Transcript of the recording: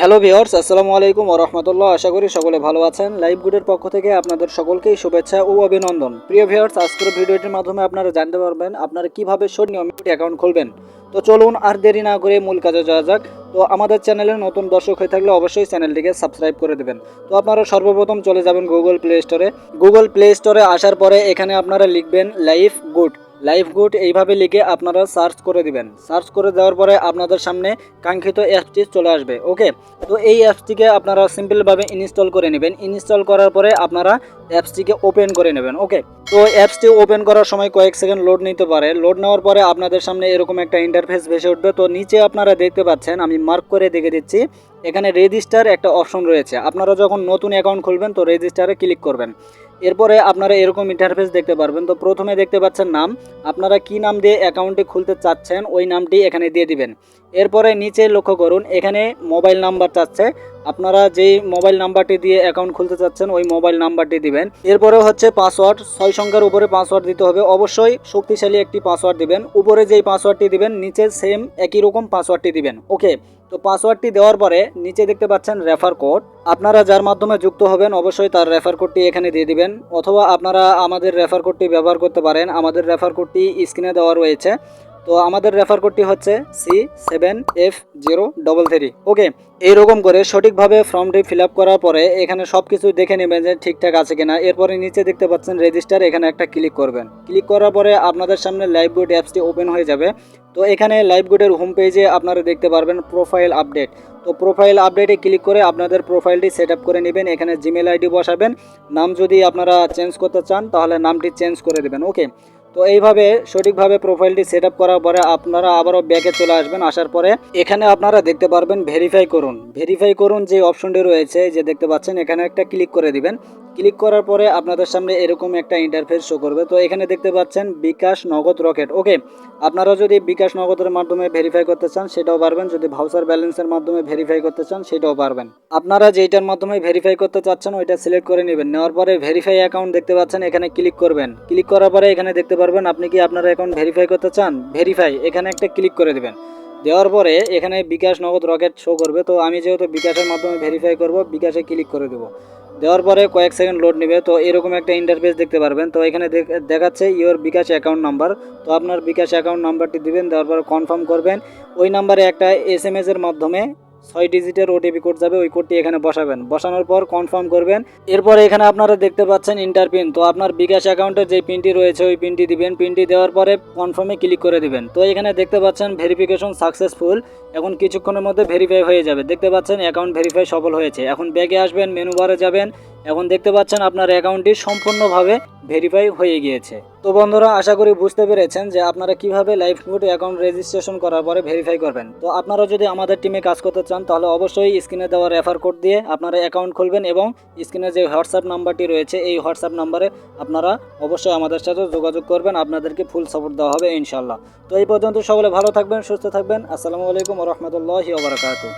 Hello viewers আসসালামু আলাইকুম রহমতুল্লাহ। আশা করি সকলে ভালো আছেন। লাইভ গুডের পক্ষ থেকে আপনাদের সকলকেই শুভেচ্ছা ও অভিনন্দন। প্রিয় ভিওর্স আজকের ভিডিওটির মাধ্যমে আপনারা জানতে পারবেন আপনারা কীভাবে নিয়মিত অ্যাকাউন্ট খুলবেন। তো চলুন আর দেরি না করে মূল কাজে যাওয়া যাক। তো আমাদের চ্যানেলের নতুন দর্শক হয়ে থাকলে অবশ্যই চ্যানেলটিকে সাবস্ক্রাইব করে দেবেন। তো আপনারা সর্বপ্রথম চলে যাবেন গুগল প্লে স্টোরে গুগল প্লে স্টোরে আসার পরে এখানে আপনারা লিখবেন লাইফ গুড লাইফ গুড এইভাবে লিখে আপনারা সার্চ করে দিবেন। সার্চ করে দেওয়ার পরে আপনাদের সামনে কাঙ্ক্ষিত অ্যাপসটি চলে আসবে, ওকে? তো এই অ্যাপসটিকে আপনারা সিম্পলভাবে ইনস্টল করে নেবেন। ইনস্টল করার পরে আপনারা অ্যাপসটিকে ওপেন করে নেবেন, ওকে? তো অ্যাপসটি ওপেন করার সময় কয়েক সেকেন্ড লোড নিতে পারে। লোড নেওয়ার পরে আপনাদের সামনে এরকম একটা ইন্টারফেস ভেসে উঠবে। তো নিচে আপনারা দেখতে পাচ্ছেন, আমি মার্ক করে দেখে দিচ্ছি, এখানে রেজিস্টার একটা অপশন রয়েছে। আপনারা যখন নতুন অ্যাকাউন্ট খুলবেন, তো রেজিস্টারে ক্লিক করবেন। এরপরে আপনারা এরকম ইন্টারফেস দেখতে পারবেন। তো প্রথমে দেখতে পাচ্ছেন নাম। আপনারা কি নাম দিয়ে অ্যাকাউন্টটি খুলতে চাচ্ছেন, ওই নামটি এখানে দিয়ে দিবেন। এরপরে নিচে লক্ষ্য করুন, এখানে মোবাইল নাম্বার চাচ্ছে। আপনারা যেই মোবাইল নাম্বারটি দিয়ে অ্যাকাউন্ট খুলতে চাচ্ছেন, ওই মোবাইল নাম্বারটি দিবেন। এরপরে হচ্ছে পাসওয়ার্ড ছয় সংখ্যার উপরে পাসওয়ার্ড দিতে হবে। অবশ্যই শক্তিশালী একটি পাসওয়ার্ড দিবেন। উপরে যেই পাসওয়ার্ডটি দিবেন, নিচে সেম একই রকম পাসওয়ার্ডটি দিবেন। ওকে তো পাসওয়ার্ডটি দেওয়ার পরে নিচে দেখতে পাচ্ছেন রেফার কোড আপনারা যার মাধ্যমে যুক্ত হবেন, অবশ্যই তার রেফার কোডটি এখানে দিয়ে দিবেন। অথবা আপনারা আমাদের রেফার কোডটি ব্যবহার করতে পারেন। আমাদের রেফার কোডটি স্ক্রিনে দেওয়া রয়েছে। তো আমাদের রেফার কোডটি হচ্ছে C seven F zero double three okay এইরকম করে সঠিকভাবে ফর্মটি ফিল আপ করার পরে এখানে সব কিছু দেখে নেবেন যে ঠিকঠাক আছে কিনা। এরপরে নিচে দেখতে পাচ্ছেন রেজিস্টার এখানে একটা ক্লিক করবেন। ক্লিক করার পরে আপনাদের সামনে লাইভ গুড অ্যাপসটি ওপেন হয়ে যাবে। তো এখানে লাইভ গুডের হোম পেজে আপনারা দেখতে পারবেন প্রোফাইল আপডেট তো প্রোফাইল আপডেটে ক্লিক করে আপনাদের প্রোফাইলটি সেট করে নেবেন। এখানে জিমেল আইডি বসাবেন। নাম যদি আপনারা চেঞ্জ করতে চান, তাহলে নামটি চেঞ্জ করে দেবেন। ওকে তো এইভাবে সঠিকভাবে প্রোফাইলটি সেট করার পরে আপনারা আবারও ব্যাকে চলে আসবেন, আসার পরে এখানে আপনারা দেখতে পারবেন ভেরিফাই করুন। ভেরিফাই করুন যে অপশনটি রয়েছে, যে দেখতে পাচ্ছেন, এখানে একটা ক্লিক করে দিবেন। ক্লিক করার পরে আপনাদের সামনে এরকম একটা ইন্টারফেস শো করবে। তো এখানে দেখতে পাচ্ছেন বিকাশ নগদ রকেট। ওকে, আপনারা যদি বিকাশ নগদের মাধ্যমে ভেরিফাই করতে চান, সেটাও পারবেন। যদি ভাউচার ব্যালেন্সের মাধ্যমে ভেরিফাই করতে চান, সেটাও পারবেন। আপনারা যেইটার মাধ্যমে ভেরিফাই করতে চাচ্ছেন, ওইটা সিলেক্ট করে নেবেন। নেওয়ার পরে ভেরিফাই অ্যাকাউন্ট দেখতে পাচ্ছেন, এখানে ক্লিক করবেন। ক্লিক করার পরে এখানে দেখতে পারবেন, আপনি কি আপনার অ্যাকাউন্ট ভেরিফাই করতে চান? ভেরিফাই এখানে একটা ক্লিক করে দেবেন। দেওয়ার পরে এখানে বিকাশ নগদ রকেট শো করবে। তো আমি যেহেতু বিকাশের মাধ্যমে ভেরিফাই করব, বিকাশে ক্লিক করে দেবো। দেওয়ার পরে কয়েক সেকেন্ড লোড নেবে। তো এরকম একটা ইন্টারফেস দেখতে পারবেন। তো এখানে দেখ- দেখাচ্ছে ইওর বিকাশ অ্যাকাউন্ট নাম্বার তো আপনার বিকাশ অ্যাকাউন্ট নাম্বারটি দিবেন, দেওয়ার পরে কনফার্ম করবেন। ওই নাম্বারে একটা এস এম এর মাধ্যমে ছয় ডিজিটের ওটিপি কোড যাবে, ওই কোডটি এখানে বসাবেন। বসানোর পর কনফার্ম করবেন। এরপরে এখানে আপনারা দেখতে পাচ্ছেন ইন্টার পিন তো আপনার বিকাশ অ্যাকাউন্টের যে পিনটি রয়েছে, ওই পিনটি দিবেন। পিনটি দেওয়ার পরে কনফার্মে ক্লিক করে দিবেন। তো এখানে দেখতে পাচ্ছেন ভেরিফিকেশন সাকসেসফুল এখন কিছুক্ষণের মধ্যে ভেরিফাই হয়ে যাবে। দেখতে পাচ্ছেন অ্যাকাউন্ট ভেরিফাই সফল হয়েছে। এখন ব্যাগে আসবেন মেনু বারে যাবেন। এখন দেখতে পাচ্ছেন আপনার অ্যাকাউন্টটি সম্পূর্ণভাবে ভেরিফাই হয়ে গিয়েছে। তো বন্ধুরা, আশা করি বুঝতে পেরেছেন যে আপনারা কীভাবে লাইফ গুড অ্যাকাউন্ট রেজিস্ট্রেশন করার পরে ভেরিফাই করবেন। তো আপনারা যদি আমাদের টিমে কাজ করতে চান, তাহলে অবশ্যই স্ক্রিনে দেওয়া রেফার কোড দিয়ে আপনারা অ্যাকাউন্ট খুলবেন এবং স্ক্রিনে যে হোয়াটসঅ্যাপ নাম্বারটি রয়েছে, এই হোয়াটসঅ্যাপ নাম্বারে আপনারা অবশ্যই আমাদের সাথে যোগাযোগ করবেন। আপনাদেরকে ফুল সাপোর্ট দেওয়া হবে ইনশাল্লাহ তো এই পর্যন্ত সকলে ভালো থাকবেন, সুস্থ থাকবেন। আসসালামু আলাইকুম রহমতুল্লাহি ওবরাকাতু